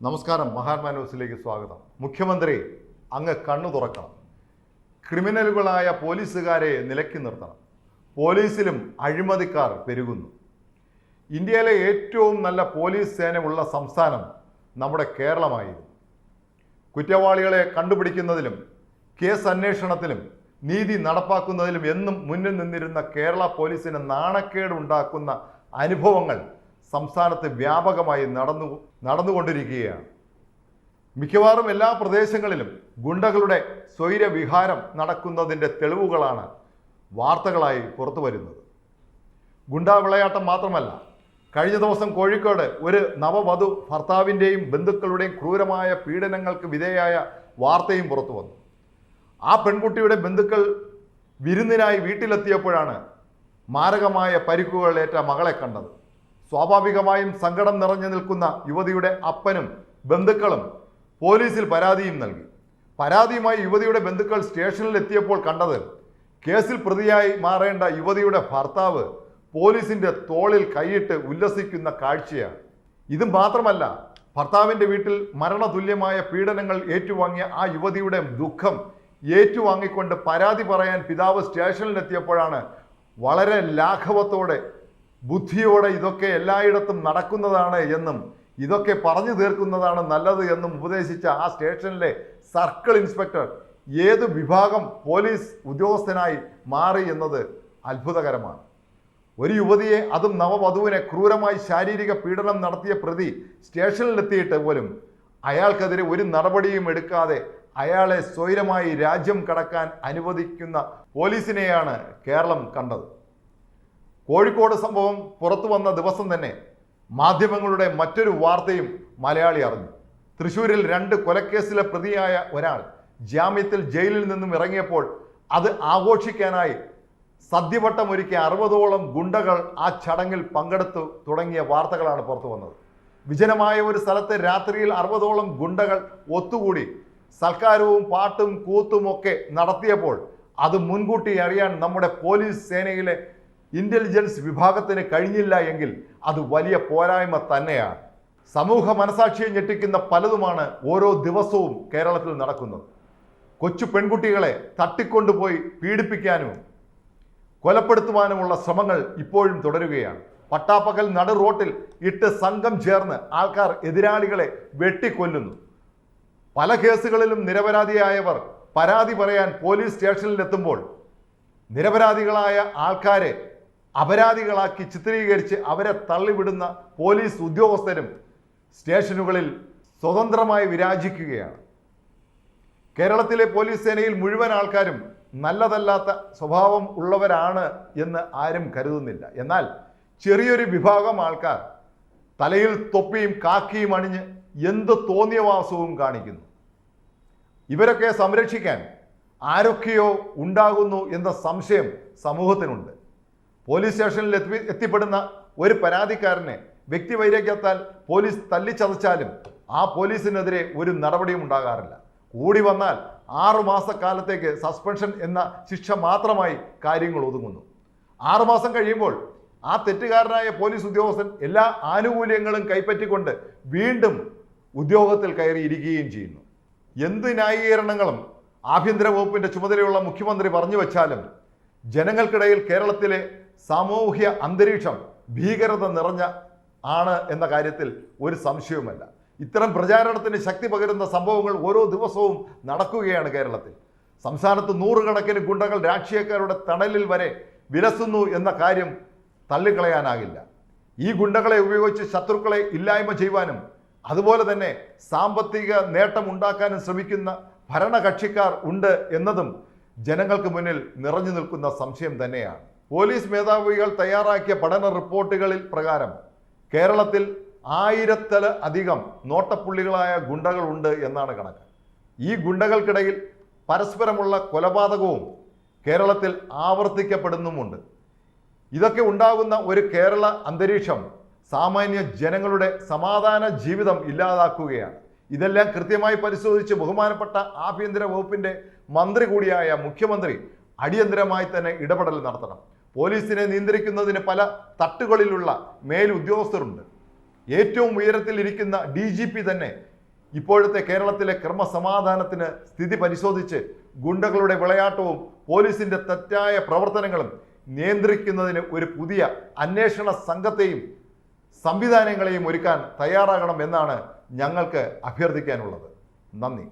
നമസ്കാരം മഹാത്മാ ന്യൂസിലേക്ക് സ്വാഗതം. മുഖ്യമന്ത്രി അങ്ങ് കണ്ണു തുറക്കണം. ക്രിമിനലുകളായ പോലീസുകാരെ നിലക്കി നിർത്തണം. പോലീസിലും അഴിമതിക്കാർ പെരുകുന്നു. ഇന്ത്യയിലെ ഏറ്റവും നല്ല പോലീസ് സേനയുള്ള സംസ്ഥാനം നമ്മുടെ കേരളമായിരുന്നു. കുറ്റവാളികളെ കണ്ടുപിടിക്കുന്നതിലും കേസ് അന്വേഷണത്തിലും നീതി നടപ്പാക്കുന്നതിലും എന്നും മുന്നിൽ നിന്നിരുന്ന കേരള പോലീസിന് നാണക്കേട് ഉണ്ടാക്കുന്ന അനുഭവങ്ങൾ സംസ്ഥാനത്ത് വ്യാപകമായി നടന്നു നടന്നുകൊണ്ടിരിക്കുകയാണ്. മിക്കവാറും എല്ലാ പ്രദേശങ്ങളിലും ഗുണ്ടകളുടെ സ്വൈരവിഹാരം നടക്കുന്നതിന്റെ തെളിവുകളാണ് വാർത്തകളായി പുറത്തു വരുന്നത്. ഗുണ്ടാ വിളയാട്ടം മാത്രമല്ല കഴിഞ്ഞ ദിവസം കോഴിക്കോട് ഒരു നവവധു ഭർത്താവിന്റെയും ബന്ധുക്കളുടെയും ക്രൂരമായ പീഡനങ്ങൾക്ക് വിധേയായ വാർത്തയും പുറത്തു വന്നു. ആ പെൺകുട്ടിയുടെ ബന്ധുക്കൾ വിരുന്നിനായി വീട്ടിലെത്തിയപ്പോഴാണ് മാരകമായ പരിക്കുകളേറ്റ മകളെ കണ്ടത്. സ്വാഭാവികമായും സങ്കടം നിറഞ്ഞു നിൽക്കുന്ന യുവതിയുടെ അപ്പനും ബന്ധുക്കളും പോലീസിൽ പരാതിയും നൽകി. പരാതിയുമായി യുവതിയുടെ ബന്ധുക്കൾ സ്റ്റേഷനിൽ എത്തിയപ്പോൾ കണ്ടത് കേസിൽ പ്രതിയായി മാറേണ്ട യുവതിയുടെ ഭർത്താവ് പോലീസിന്റെ തോളിൽ കൈയിട്ട് ഉല്ലസിക്കുന്ന കാഴ്ചയാണ്. ഇത് മാത്രമല്ല ഭർത്താവിന്റെ വീട്ടിൽ മരണതുല്യമായ പീഡനങ്ങൾ ഏറ്റുവാങ്ങിയ ആ യുവതിയുടെ ദുഃഖം ഏറ്റുവാങ്ങിക്കൊണ്ട് പരാതി പറയാൻ പിതാവ് സ്റ്റേഷനിലെത്തിയപ്പോഴാണ് വളരെ ലാഘവത്തോടെ ബുദ്ധിയോടെ ഇതൊക്കെ എല്ലായിടത്തും നടക്കുന്നതാണ് എന്നും ഇതൊക്കെ പറഞ്ഞു തീർക്കുന്നതാണ് നല്ലത് എന്നും ഉപദേശിച്ച ആ സ്റ്റേഷനിലെ സർക്കിൾ ഇൻസ്പെക്ടർ ഏത് വിഭാഗം പോലീസ് ഉദ്യോഗസ്ഥനായി മാറി എന്നത് അത്ഭുതകരമാണ്. ഒരു യുവതിയെ അതും നവവധുവിനെ ക്രൂരമായി ശാരീരിക പീഡനം നടത്തിയ പ്രതി സ്റ്റേഷനിലെത്തിയിട്ട് പോലും അയാൾക്കെതിരെ ഒരു നടപടിയും എടുക്കാതെ അയാളെ സ്വൈരമായി രാജ്യം കടക്കാൻ അനുവദിക്കുന്ന പോലീസിനെയാണ് കേരളം കണ്ടത്. കോഴിക്കോട് സംഭവം പുറത്തു വന്ന ദിവസം തന്നെ മാധ്യമങ്ങളുടെ മറ്റൊരു വാർത്തയും മലയാളി അറിഞ്ഞു. തൃശൂരിൽ രണ്ട് കൊലക്കേസിലെ പ്രതിയായ ഒരാൾ ജാമ്യത്തിൽ ജയിലിൽ നിന്നും ഇറങ്ങിയപ്പോൾ അത് ആഘോഷിക്കാനായി സദ്യവട്ടമൊരുക്കിയ അറുപതോളം ഗുണ്ടകൾ ആ ചടങ്ങിൽ പങ്കെടുത്തു തുടങ്ങിയ വാർത്തകളാണ് പുറത്തു വന്നത്. വിജനമായ ഒരു സ്ഥലത്ത് രാത്രിയിൽ അറുപതോളം ഗുണ്ടകൾ ഒത്തുകൂടി സൽക്കാരവും പാട്ടും കൂത്തും ഒക്കെ നടത്തിയപ്പോൾ അത് മുൻകൂട്ടി അറിയാൻ നമ്മുടെ പോലീസ് സേനയിലെ ഇന്റലിജൻസ് വിഭാഗത്തിന് കഴിഞ്ഞില്ല എങ്കിൽ അത് വലിയ പോരായ്മ തന്നെയാണ്. സമൂഹ മനസാക്ഷിയെ ഞെട്ടിക്കുന്ന പലതുമാണ് ഓരോ ദിവസവും കേരളത്തിൽ നടക്കുന്നത്. കൊച്ചു പെൺകുട്ടികളെ തട്ടിക്കൊണ്ടുപോയി പീഡിപ്പിക്കാനും കൊലപ്പെടുത്തുവാനുമുള്ള ശ്രമങ്ങൾ ഇപ്പോഴും തുടരുകയാണ്. പട്ടാപ്പകൽ നടു റോട്ടിൽ ഇട്ട് സംഘം ചേർന്ന് ആൾക്കാർ എതിരാളികളെ വെട്ടിക്കൊല്ലുന്നു. പല കേസുകളിലും നിരപരാധിയായവർ പരാതി പറയാൻ പോലീസ് സ്റ്റേഷനിലെത്തുമ്പോൾ നിരപരാധികളായ ആൾക്കാരെ അപരാധികളാക്കി ചിത്രീകരിച്ച് അവരെ തള്ളിവിടുന്ന പോലീസ് ഉദ്യോഗസ്ഥരും സ്റ്റേഷനുകളിൽ സ്വതന്ത്രമായി വിരാജിക്കുകയാണ്. കേരളത്തിലെ പോലീസ് സേനയിൽ മുഴുവൻ ആൾക്കാരും നല്ലതല്ലാത്ത സ്വഭാവം ഉള്ളവരാണ് എന്ന് ആരും കരുതുന്നില്ല. എന്നാൽ ചെറിയൊരു വിഭാഗം ആൾക്കാർ തലയിൽ തൊപ്പിയും കാക്കിയും അണിഞ്ഞ് എന്ത് തോന്നിയവാസവും കാണിക്കുന്നു. ഇവരൊക്കെ സംരക്ഷിക്കാൻ ആരൊക്കെയോ ഉണ്ടാകുന്നു എന്ന സംശയം സമൂഹത്തിനുണ്ട്. പോലീസ് സ്റ്റേഷനിൽ എത്തി എത്തിപ്പെടുന്ന ഒരു പരാതിക്കാരനെ വ്യക്തിവൈരാഗ്യത്താൽ പോലീസ് തല്ലിച്ചതച്ചാലും ആ പോലീസിനെതിരെ ഒരു നടപടിയും ഉണ്ടാകാറില്ല. കൂടി വന്നാൽ ആറുമാസക്കാലത്തേക്ക് സസ്പെൻഷൻ എന്ന ശിക്ഷ മാത്രമായി കാര്യങ്ങൾ ഒതുങ്ങുന്നു. ആറുമാസം കഴിയുമ്പോൾ ആ തെറ്റുകാരനായ പോലീസ് ഉദ്യോഗസ്ഥൻ എല്ലാ ആനുകൂല്യങ്ങളും കൈപ്പറ്റിക്കൊണ്ട് വീണ്ടും ഉദ്യോഗത്തിൽ കയറിയിരിക്കുകയും ചെയ്യുന്നു. എന്ത് ന്യായീകരണങ്ങളും ആഭ്യന്തര വകുപ്പിന്റെ ചുമതലയുള്ള മുഖ്യമന്ത്രി പറഞ്ഞു വച്ചാലും ജനങ്ങൾക്കിടയിൽ കേരളത്തിലെ സാമൂഹ്യ അന്തരീക്ഷം ഭീകരത നിറഞ്ഞ ആണ് എന്ന കാര്യത്തിൽ ഒരു സംശയവുമല്ല. ഇത്തരം പ്രചാരണത്തിന് ശക്തി പകരുന്ന സംഭവങ്ങൾ ഓരോ ദിവസവും നടക്കുകയാണ് കേരളത്തിൽ. സംസ്ഥാനത്ത് നൂറുകണക്കിന് ഗുണ്ടകൾ രാഷ്ട്രീയക്കാരുടെ തണലിൽ വരെ വിലസുന്നു എന്ന കാര്യം തള്ളിക്കളയാനാകില്ല. ഈ ഗുണ്ടകളെ ഉപയോഗിച്ച് ശത്രുക്കളെ ഇല്ലായ്മ ചെയ്യുവാനും അതുപോലെ തന്നെ സാമ്പത്തിക നേട്ടം ഉണ്ടാക്കാനും ശ്രമിക്കുന്ന ഭരണകക്ഷിക്കാർ ഉണ്ട് എന്നതും ജനങ്ങൾക്ക് മുന്നിൽ നിറഞ്ഞു നിൽക്കുന്ന സംശയം തന്നെയാണ്. പോലീസ് മേധാവികൾ തയ്യാറാക്കിയ പഠന റിപ്പോർട്ടുകളിൽ പ്രകാരം കേരളത്തിൽ ആയിരത്തിൽ അധികം നോട്ടപ്പുള്ളികളായ ഗുണ്ടകളുണ്ട് എന്നാണ് കണക്ക്. ഈ ഗുണ്ടകൾക്കിടയിൽ പരസ്പരമുള്ള കൊലപാതകവും കേരളത്തിൽ ആവർത്തിക്കപ്പെടുന്നുമുണ്ട്. ഇതൊക്കെ ഉണ്ടാകുന്ന ഒരു കേരള അന്തരീക്ഷം സാമാന്യ ജനങ്ങളുടെ സമാധാന ജീവിതം ഇല്ലാതാക്കുകയാണ്. ഇതെല്ലാം കൃത്യമായി പരിശോധിച്ച് ബഹുമാനപ്പെട്ട ആഭ്യന്തര വകുപ്പിന്റെ മന്ത്രി കൂടിയായ മുഖ്യമന്ത്രി അടിയന്തരമായി തന്നെ ഇടപെടൽ നടത്തണം. പോലീസിനെ നിയന്ത്രിക്കുന്നതിന് പല തട്ടുകളിലുള്ള മേലുദ്യോഗസ്ഥരുണ്ട് ഏറ്റവും ഉയരത്തിലിരിക്കുന്ന ഡി ജി പി തന്നെ ഇപ്പോഴത്തെ കേരളത്തിലെ ക്രമസമാധാനത്തിന് സ്ഥിതി പരിശോധിച്ച് ഗുണ്ടകളുടെ വിളയാട്ടവും പോലീസിന്റെ തെറ്റായ പ്രവർത്തനങ്ങളും നിയന്ത്രിക്കുന്നതിന് ഒരു പുതിയ അന്വേഷണ സംഘത്തെയും സംവിധാനങ്ങളെയും ഒരുക്കാൻ തയ്യാറാകണം എന്നാണ് ഞങ്ങൾക്ക് അഭ്യർത്ഥിക്കാനുള്ളത്. നന്ദി.